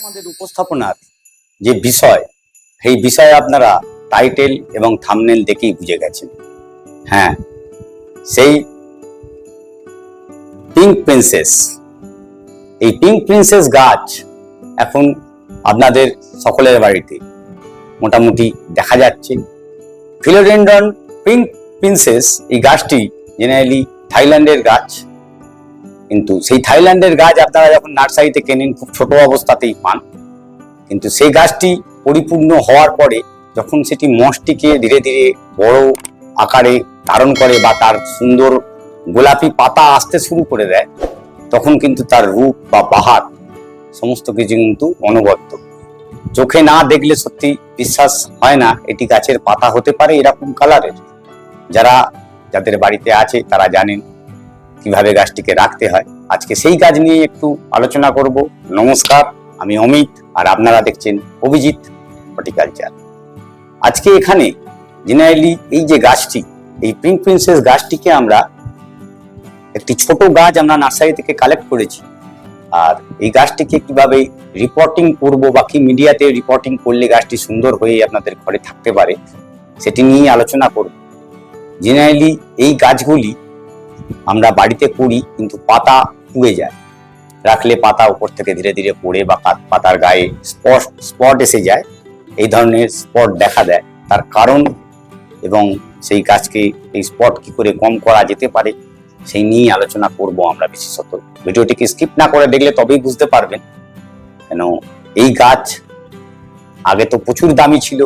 আমাদের উপস্থাপনার যে বিষয়, সেই বিষয়ে আপনারা টাইটেল এবং থামনেল দেখেই বুঝে গেছেন। হ্যাঁ সেই পিঙ্ক প্রিন্সেস এই পিঙ্ক প্রিন্সেস গাছ এখন আপনাদের সকলের বাড়িতে মোটামুটি দেখা যাচ্ছে। ফিলোডেন্ড্রন পিঙ্ক প্রিন্সেস এই গাছটি জেনারেলি থাইল্যান্ডের গাছ। কিন্তু সেই থাইল্যান্ডের গাছ আপনারা যখন নার্সারিতে কেনেন, খুব ছোট অবস্থাতেই পান। কিন্তু সেই গাছটি পরিপূর্ণ হওয়ার পরে যখন সেটি মসটিকে ধীরে ধীরে বড় আকারে ধারণ করে বা তার সুন্দর গোলাপি পাতা আসতে শুরু করে দেয়, তখন কিন্তু তার রূপ বা বাহার সমস্ত কিছু কিন্তু অনবদ্য। চোখে না দেখলে সত্যি বিশ্বাস হয় না, এটি গাছের পাতা হতে পারে এরকম কালারের যারা, যাদের বাড়িতে আছে তারা জানেন কীভাবে গাছটিকে রাখতে হয়। আজকে সেই কাজ নিয়ে একটু আলোচনা করব। নমস্কার, আমি অমিত আর আপনারা দেখছেন অভিজিৎ হর্টিকালচার। আজকে এখানে জেনারেলি এই যে গাছটি, এই পিঙ্ক প্রিন্সেস গাছটিকে আমরা একটি ছোট গাছ আমরা নার্সারি থেকে কালেক্ট করেছি। আর এই গাছটিকে কীভাবে রিপোর্টিং করব বা কি মিডিয়াতে রিপোর্টিং করলে গাছটি সুন্দর হয়ে আপনাদের ঘরে থাকতে পারে, সেটি নিয়ে আলোচনা করব। জেনারেলি এই গাছগুলি আমরা বাড়িতে করি কিন্তু পাতা পুড়ে যায়। রাখলে পাতা উপর থেকে ধীরে ধীরে পড়ে বা পাতার গায়ে স্পট স্পট এসে যায়। এই ধরনের স্পট দেখা দেয়। তার কারণ এবং সেই গাছকে, এই স্পট কি করে কম করা যেতে পারে, সেই নিয়ে আলোচনা করব আমরা বিশেষত। ভিডিওটিকে স্কিপ না করে দেখলে তবেই বুঝতে পারবেন। কেন এই গাছ আগে তো প্রচুর দামি ছিল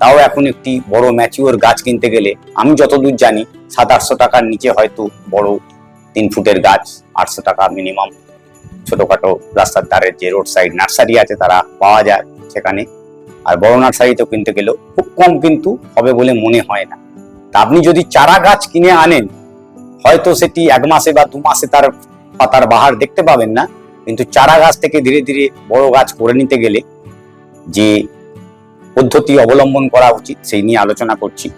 তাও এখন একটি বড় ম্যাচিওর গাছ কিনতে গেলে আমি যতদূর জানি সাত আটশো টাকার নিচে হয়তো বড় তিন ফুটের গাছ আটশো টাকা মিনিমাম ছোটোখাটো রাস্তার ধারে যে রোড সাইড নার্সারি আছে তারা পাওয়া যায় সেখানে। আর বড় নার্সারিতেও কিনতে গেলেও খুব কম কিন্তু হবে বলে মনে হয় না। তা আপনি যদি চারা গাছ কিনে আনেন, হয়তো সেটি এক মাসে বা দু মাসে তার পাতার বাহার দেখতে পাবেন না। কিন্তু চারা গাছ থেকে ধীরে ধীরে বড় গাছ করে নিতে গেলে যে পদ্ধতি অবলম্বন করা উচিত, সেই নিয়ে আলোচনা করছি।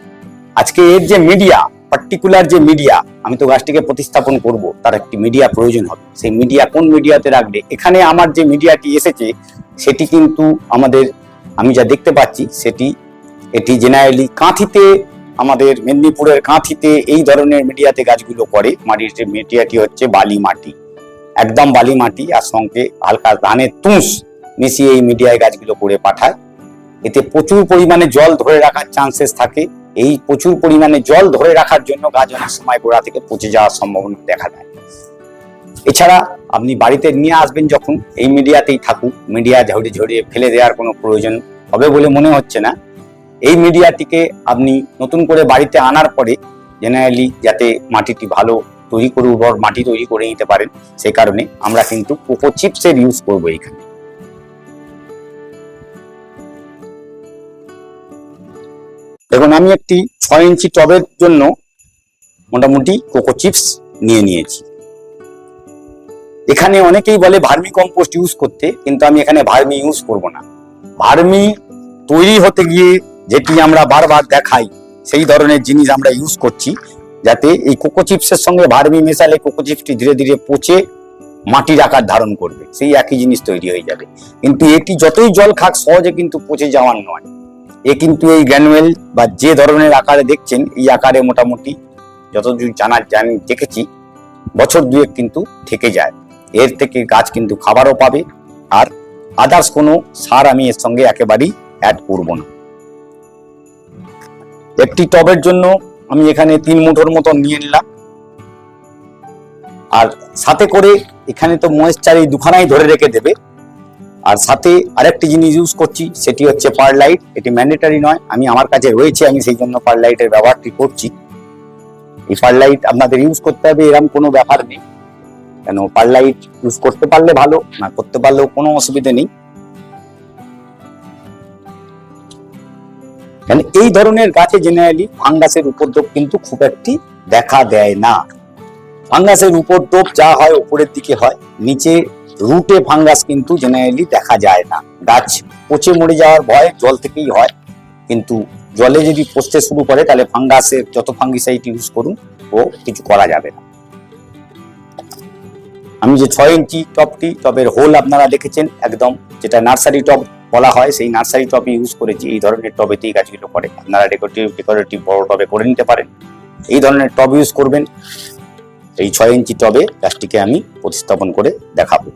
আজকে এর যে মিডিয়া পার্টিকুলার যে মিডিয়া আমি তো গাছটিকে প্রতিস্থাপন করব, তার একটি মিডিয়া প্রয়োজন হবে। সেই মিডিয়া কোন মিডিয়াতে রাখবে? এখানে আমার যে মিডিয়াটি এসেছে, সেটি কিন্তু আমাদের, আমি যা দেখতে পাচ্ছি, সেটি এটি জেনারেলি কাঁথিতে, আমাদের মেদিনীপুরের কাঁথিতে এই ধরনের মিডিয়াতে গাছগুলো করে। মাটির যে মিডিয়াটি হচ্ছে বালি মাটি। একদম বালি মাটি, আর সঙ্গে হালকা ধানের তুষ মিশিয়ে এই মিডিয়ায় গাছগুলো করে পাঠায়। এতে প্রচুর পরিমাণে জল ধরে রাখার চান্সেস থাকে। এই প্রচুর পরিমাণে জল ধরে রাখার জন্য গাছ অনেক সময় গোড়া থেকে পচে যাওয়ার সম্ভাবনা দেখা দেয়। এছাড়া আপনি বাড়িতে নিয়ে আসবেন যখন, এই মিডিয়াতেই থাকুক মিডিয়া ঝরিয়ে ঝরিয়ে ফেলে দেওয়ার কোনো প্রয়োজন হবে বলে মনে হচ্ছে না। এই মিডিয়াটিকে আপনি নতুন করে বাড়িতে আনার পরে জেনারেলি যাতে মাটিটি ভালো তৈরি করে, উর্বর মাটি তৈরি করে নিতে পারেন, সেই কারণে আমরা কিন্তু কোকো চিপসের ইউজ করব এখানে। দেখুন আমি একটি ছয় ইঞ্চি টবের জন্য মোটামুটি কোকো চিপস নিয়ে নিয়েছি। এখানে অনেকেই বলে ভার্মি কম্পোস্ট ইউজ করতে, কিন্তু আমি এখানে ভার্মি ইউজ করব না। ভার্মি তৈরি হতে গিয়ে যেটি আমরা বারবার দেখাই, সেই ধরনের জিনিস আমরা ইউজ করছি, যাতে এই কোকো চিপসের সঙ্গে ভার্মি মেশালে কোকো চিপসটি ধীরে ধীরে পচে মাটির আকার ধারণ করবে। সেই একই জিনিস তৈরি হয়ে যাবে। কিন্তু এটি যতই জল খাক, সহজে কিন্তু পচে যাওয়ার নয়। এ কিন্তু এই গ্র্যানুয়েল বা যে ধরনের আকারে দেখছেন, এই আকারে মোটামুটি যতদূর জানা জানি দেখেছি, বছর দুয়েক কিন্তু থেকে যায়। এর থেকে গাছ কিন্তু খাবারও পাবে আর আদার্স কোনো সার আমি এর সঙ্গে একেবারেই অ্যাড করব না। একটি টবের জন্য আমি এখানে তিন মুঠোর মতন নিয়ে নিলাম। আর সাথে করে এখানে তো ময়েশ্চার এই দুখানাই ধরে রেখে দেবে। আর সাথে আরেকটি জিনিস ইউজ করছি, সেটি হচ্ছে পার লাইট এটি ম্যান্ডেটারি নয়, আমি আমার কাছে রয়েছে, আমি সেই জন্য পার লাইটের ব্যবহারটি করছি। এই পার লাইট আপনাদের ইউজ করতে হবে এরকম কোনো ব্যাপার নেই। কেন পার লাইট ইউজ করতে পারলে ভালো, না করতে পারলেও কোনো অসুবিধা নেই। কারণ এই ধরনের গাছে জেনারেলি ফাঙ্গাসের উপদ্রব কিন্তু খুব একটি দেখা দেয় না। ফাঙ্গাসের উপদ্রব যা হয়, উপরের দিকে হয়, নিচে রুটে ফাঙ্গাস কিন্তু জেনারেলি দেখা যায় না। গাছ পচে মরে যাওয়ার ভয় জল থেকেই হয়। কিন্তু জলে যদি পচতে শুরু করে, তাহলে ফাঙ্গাসের যত ফাঙ্গিসাইড ইউজ করুন, ও কিছু করা যাবে না। আমি যে ছয় ইঞ্চি টপটি, টবের হোল আপনারা দেখেছেন, একদম যেটা নার্সারি টব বলা হয়, সেই নার্সারি টব ইউজ করেছি। এই ধরনের টবেতেই গাছগুলো করে আপনারা ডেকোরেটিভ ডেকোরেটিভ বড় টবে করে নিতে পারেন। এই ধরনের টব ইউজ করবেন। এই ছয় ইঞ্চি টবে গাছটিকে আমি প্রতিস্থাপন করে দেখাবো।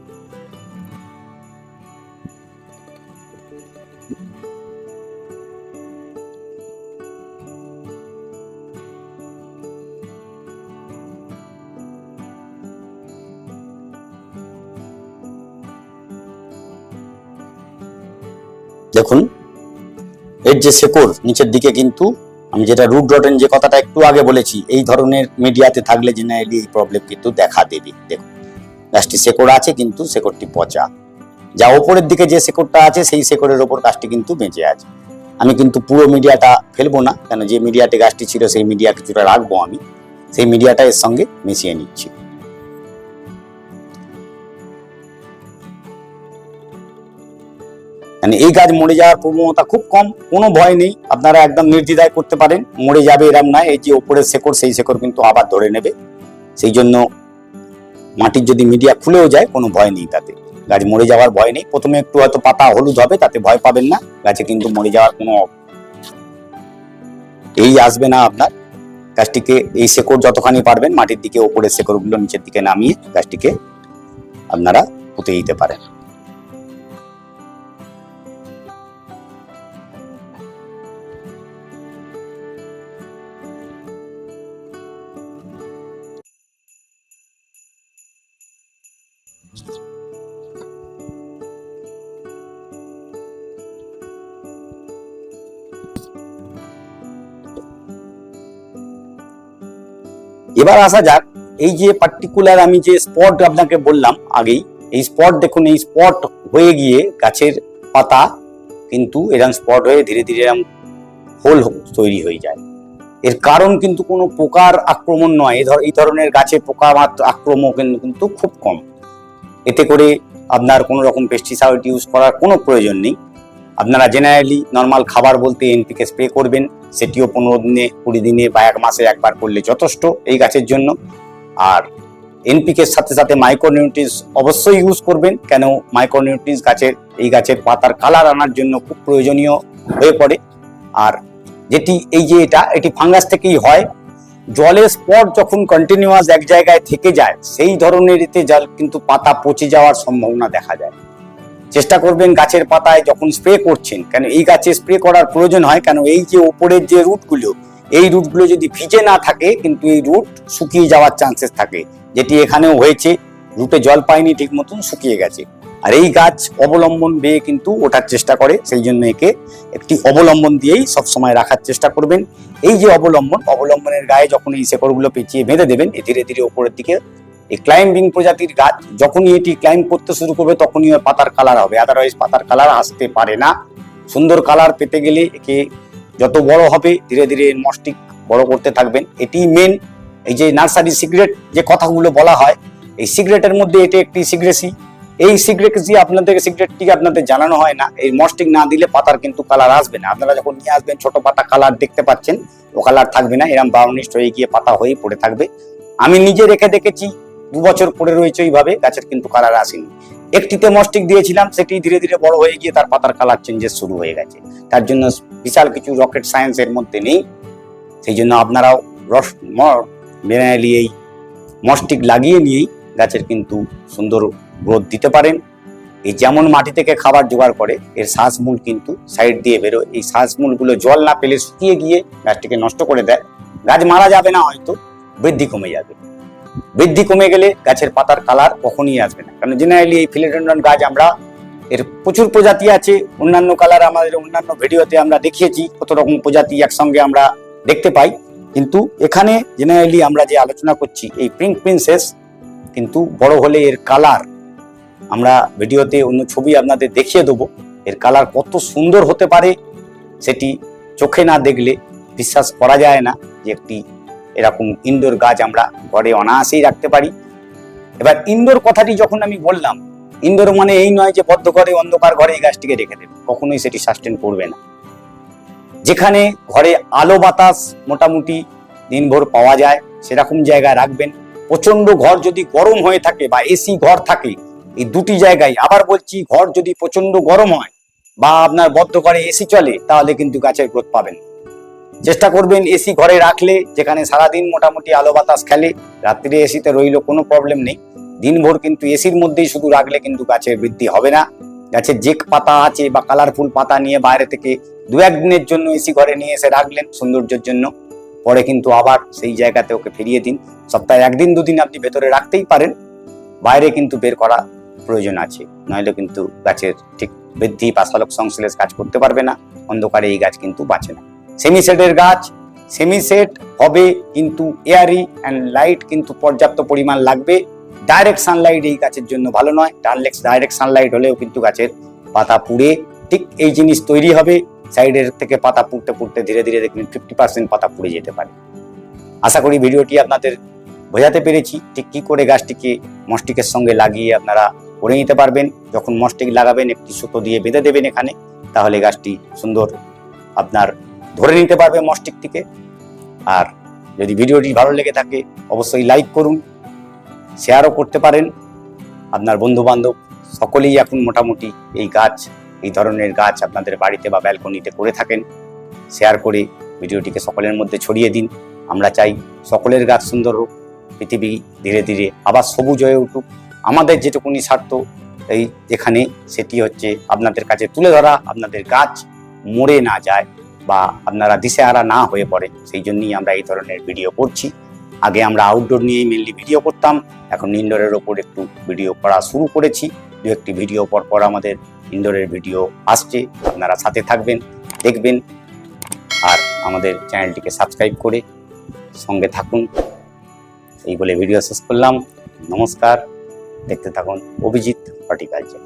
দেখুন, এর যে শেকড় নিচের দিকে কিন্তু, আমি যেটা রুট রটেন যে কথাটা একটু আগে বলেছি, এই ধরনের মিডিয়াতে থাকলে জেনারেলি এই প্রবলেম কিন্তু দেখা দেবে। দেখুন, গাছটি শেকড় আছে কিন্তু শেকড়টি পচা। যা ওপরের দিকে যে শেকড়টা আছে, সেই শেকড়ের ওপর গাছটি কিন্তু বেঁচে আছে। আমি কিন্তু পুরো মিডিয়াটা ফেলব না, কেন যে মিডিয়াতে গাছটি ছিল, সেই মিডিয়া কিছুটা রাখব আমি। সেই মিডিয়াটা এর সঙ্গে মিশিয়ে নিচ্ছি। মানে এই গাছ মরে যাওয়ার প্রবণতা খুব কম, কোনো ভয় নেই। আপনারা একদম নির্দ্বিধায় করতে পারেন। মরে যাবে এরম নয়, এই যে ওপরের শেকড়, সেই শেকড় কিন্তু আবার ধরে নেবে। সেই জন্য মাটির যদি মিডিয়া খুলেও যায়, কোনো ভয় নেই তাতে। গাছ মরে যাওয়ার ভয় নেই। প্রথমে একটু হয়তো পাতা হলুদ হবে, তাতে ভয় পাবেন না। গাছে কিন্তু মরে যাওয়ার কোনো এই আসবে না আপনার। গাছটিকে এই শেকড় যতখানি পারবেন, মাটির দিকে ওপরের শেকড়গুলো নিচের দিকে নামিয়ে গাছটিকে আপনারা পুঁতে দিতে পারেন। এবার আসা যাক, এই যে পার্টিকুলার আমি যে স্পট আপনাকে বললাম আগেই, এই স্পট দেখুন, এই স্পট হয়ে গিয়ে গাছের পাতা কিন্তু এরকম স্পট হয়ে ধীরে ধীরে এরকম হোল তৈরি হয়ে যায়। এর কারণ কিন্তু কোনো পোকার আক্রমণ নয়, এই ধর- এই ধরনের গাছে পোকা মাত্র আক্রমণ কিন্তু খুব কম। এতে করে আপনার কোনো রকম পেস্টিসাইড ইউজ করার কোনো প্রয়োজন নেই। আপনারা জেনারেলি নর্মাল খাবার বলতে এনপিকে স্প্রে করবেন। সেটিও পনেরো দিনে, কুড়ি দিনে বা এক মাসে একবার করলে যথেষ্ট এই গাছের জন্য। আর এনপিকের সাথে সাথে মাইক্রোনিউট্রিস অবশ্যই ইউজ করবেন, কেন মাইক্রোনিউট্রিস গাছের, এই গাছের পাতার কালার আনার জন্য খুব প্রয়োজনীয় হয়ে পড়ে। আর যেটি, এই যে এটা, এটি ফাঙ্গাস থেকেই হয়। জলের স্পট যখন কন্টিনিউয়াস এক জায়গায় থেকে যায়, সেই ধরনের এতে জল কিন্তু পাতা পচে যাওয়ার সম্ভাবনা দেখা যায় চেষ্টা করবেন গাছের পাতায় যখন স্প্রে করছেন, কেন এই গাছে স্প্রে করার প্রয়োজন হয়, কেন এই যে উপরের যে রুটগুলো, এই রুটগুলো যদি ভিজে না থাকে, কিন্তু এই রুট শুকিয়ে যাওয়ার চান্সেস থাকে। যেটি এখানেও হয়েছে, রুটে জল পায়নি ঠিক মতন, শুকিয়ে গেছে। আর এই গাছ অবলম্বন বেয়ে কিন্তু ওঠার চেষ্টা করে, সেই জন্য একে একটি অবলম্বন দিয়েই সবসময় রাখার চেষ্টা করবেন। এই যে অবলম্বন, অবলম্বনের গায়ে যখন এই শেকড়গুলো পেঁচিয়ে বেঁধে দেবেন ধীরে ধীরে উপরের দিকে এই ক্লাইম্বিং প্রজাতির গাছ যখনই এটি ক্লাইম্ব করতে শুরু করবে, তখনই পাতার কালার হবে। আদারওয়াইজ পাতার কালার আসতে পারে না। সুন্দর কালার পেতে গেলে একে যত বড় হবে, ধীরে ধীরে মস্টিক বড় করতে থাকবেন। এটি মেন এই যে নার্সারি সিগারেট যে কথাগুলো বলা হয়, এই সিগারেটের মধ্যে এটি একটি সিগ্রেসি এই সিগারেটটি আপনাদের সিগারেটটি আপনাদের জানানো হয় না। এই মস্টিক না দিলে পাতার কিন্তু কালার আসবে না। আপনারা যখন নিয়ে আসবেন, ছোট পাতা কালার দেখতে পাচ্ছেন, ও কালার থাকবে না। এরকম ব্রাউনিশ হয়ে গিয়ে পাতা হয়ে পড়ে থাকবে। আমি নিজে রেখে দেখেছি দু বছর পরে রয়েছে ওইভাবে, গাছের কিন্তু কালার আসেনি। একটিতে মস্টিক দিয়েছিলাম, সেটি ধীরে ধীরে বড় হয়ে গিয়ে তার পাতার কালার চেঞ্জেস শুরু হয়ে গেছে। তার জন্য বিশাল কিছু রকেট সায়েন্স এর মধ্যে নেই। সেই জন্য আপনারাও রস জেনারেলি এই মস্টিক লাগিয়ে নিয়েই গাছের কিন্তু সুন্দর গ্রোথ দিতে পারেন। এই যেমন মাটি থেকে খাবার জোগাড় করে, এর শ্বাসমূল কিন্তু সাইড দিয়ে বেরোয়। এই শ্বাসমূলগুলো জল না পেলে শুকিয়ে গিয়ে গাছটিকে নষ্ট করে দেয়। গাছ মারা যাবে না হয়তো, বৃদ্ধি কমে যাবে। বৃদ্ধি কমে গেলে গাছের পাতার কালার কখনই আসবে না। কারণ জেনারেলি এই ফিলেডেন্ড্রন গাছ আমরা এর প্রচুর প্রজাতি আছে, অন্যান্য কালার আমাদের অন্যান্য ভিডিওতে আমরা দেখিয়েছি, কত রকম প্রজাতি একসঙ্গে আমরা দেখতে পাই। কিন্তু এখানে জেনারেলি আমরা যে আলোচনা করছি, এই পিঙ্ক প্রিন্সেস কিন্তু বড় হলে এর কালার আমরা ভিডিওতে অন্য ছবি আপনাদের দেখিয়ে দেবো। এর কালার কত সুন্দর হতে পারে সেটি চোখে না দেখলে বিশ্বাস করা যায় না যে একটি এরকম ইনডোর গাছ আমরা ঘরে অনায়াসেই রাখতে পারি। এবার ইনডোর কথাটি যখন আমি বললাম ইনডোর মানে এই নয় যে বদ্ধ ঘরে, অন্ধকার ঘরে এই গাছটিকে রেখে দেবে। কখনোই সেটি সাস্টেন করবে না। যেখানে ঘরে আলো বাতাস মোটামুটি দিনভর পাওয়া যায়, সেরকম জায়গায় রাখবেন। প্রচণ্ড ঘর যদি গরম হয়ে থাকে বা এসি ঘর থাকে, এই দুটি জায়গায় আবার বলছি ঘর যদি প্রচণ্ড গরম হয় বা আপনার বদ্ধ ঘরে এসি চলে, তাহলে কিন্তু গাছের গ্রোথ পাবেন চেষ্টা করবেন এসি ঘরে রাখলে, যেখানে সারাদিন মোটামুটি আলো বাতাস খেলে রাত্রিরে এসিতে রইল কোনো প্রবলেম নেই। দিনভর কিন্তু এসির মধ্যেই শুধু রাখলে কিন্তু গাছের বৃদ্ধি হবে না। গাছের যে পাতা আছে বা কালারফুল পাতা নিয়ে বাইরে থেকে দু একদিনের জন্য এসি ঘরে নিয়ে এসে রাখলেন সৌন্দর্যের জন্য। পরে কিন্তু আবার সেই জায়গাতে ওকে ফিরিয়ে দিন। সপ্তাহে একদিন দুদিন আপনি ভেতরে রাখতেই পারেন। বাইরে কিন্তু বের করা প্রয়োজন আছে। নইলে কিন্তু গাছের ঠিক বৃদ্ধি বা সালোক সংশ্লেষ কাজ করতে পারবে না। অন্ধকারে এই গাছ কিন্তু বাঁচে না। সেমি সেটের গাছ সেমি সেট হবে কিন্তু এয়ারি অ্যান্ড লাইট কিন্তু পর্যাপ্ত পরিমাণ লাগবে। ডাইরেক্ট সানলাইট এই গাছের জন্য ভালো নয়। ডানলেক্স ডাইরেক্ট সানলাইট হলেও কিন্তু গাছের পাতা পুড়ে ঠিক এই জিনিস তৈরি হবে। সাইডের থেকে পাতা পুড়তে পুড়তে ধীরে ধীরে দেখবেন ফিফটি পার্সেন্ট পাতা পুড়ে যেতে পারে। আশা করি ভিডিওটি আপনাদের বোঝাতে পেরেছি। ঠিক কি করে গাছটিকে মস্টিকের সঙ্গে লাগিয়ে আপনারা করে নিতে পারবেন? যখন মস্টিক লাগাবেন, একটি সুতো দিয়ে বেঁধে দেবেন এখানে। তাহলে গাছটি সুন্দর আপনার ধরে নিতে পারবে মস্টিকটিকে আর যদি ভিডিওটি ভালো লেগে থাকে, অবশ্যই লাইক করুন শেয়ারও করতে পারেন। আপনার বন্ধু বান্ধব সকলেই এখন মোটামুটি এই গাছ, এই ধরনের গাছ আপনাদের বাড়িতে বা ব্যালকনিতে করে থাকেন। শেয়ার করে ভিডিওটিকে সকলের মধ্যে ছড়িয়ে দিন। আমরা চাই সকলের গাছ সুন্দর হোক, পৃথিবী ধীরে ধীরে আবার সবুজ হয়ে উঠুক। আমাদের যেটুকুনি স্বার্থ, এই এখানে সেটি হচ্ছে আপনাদের কাছে তুলে ধরা, আপনাদের গাছ মরে না যায়। বা আপনারা দিশেহারা না হয়ে পড়ে সেই জন্যই আমরা এই ধরনের ভিডিও করছি। আগে আমরা আউটডোর নিয়েই মেনলি ভিডিও করতাম, এখন ইনডোরের ওপর একটু ভিডিও করা শুরু করেছি। দু একটি ভিডিও পর পর আমাদের ইনডোরের ভিডিও আসছে, আপনারা সাথে থাকবেন, দেখবেন, আর আমাদের চ্যানেলটিকে সাবস্ক্রাইব করে সঙ্গে থাকুন। এই বলে ভিডিও শেষ করলাম। নমস্কার। দেখতে থাকুন অভিজিৎ হর্টিকালচার।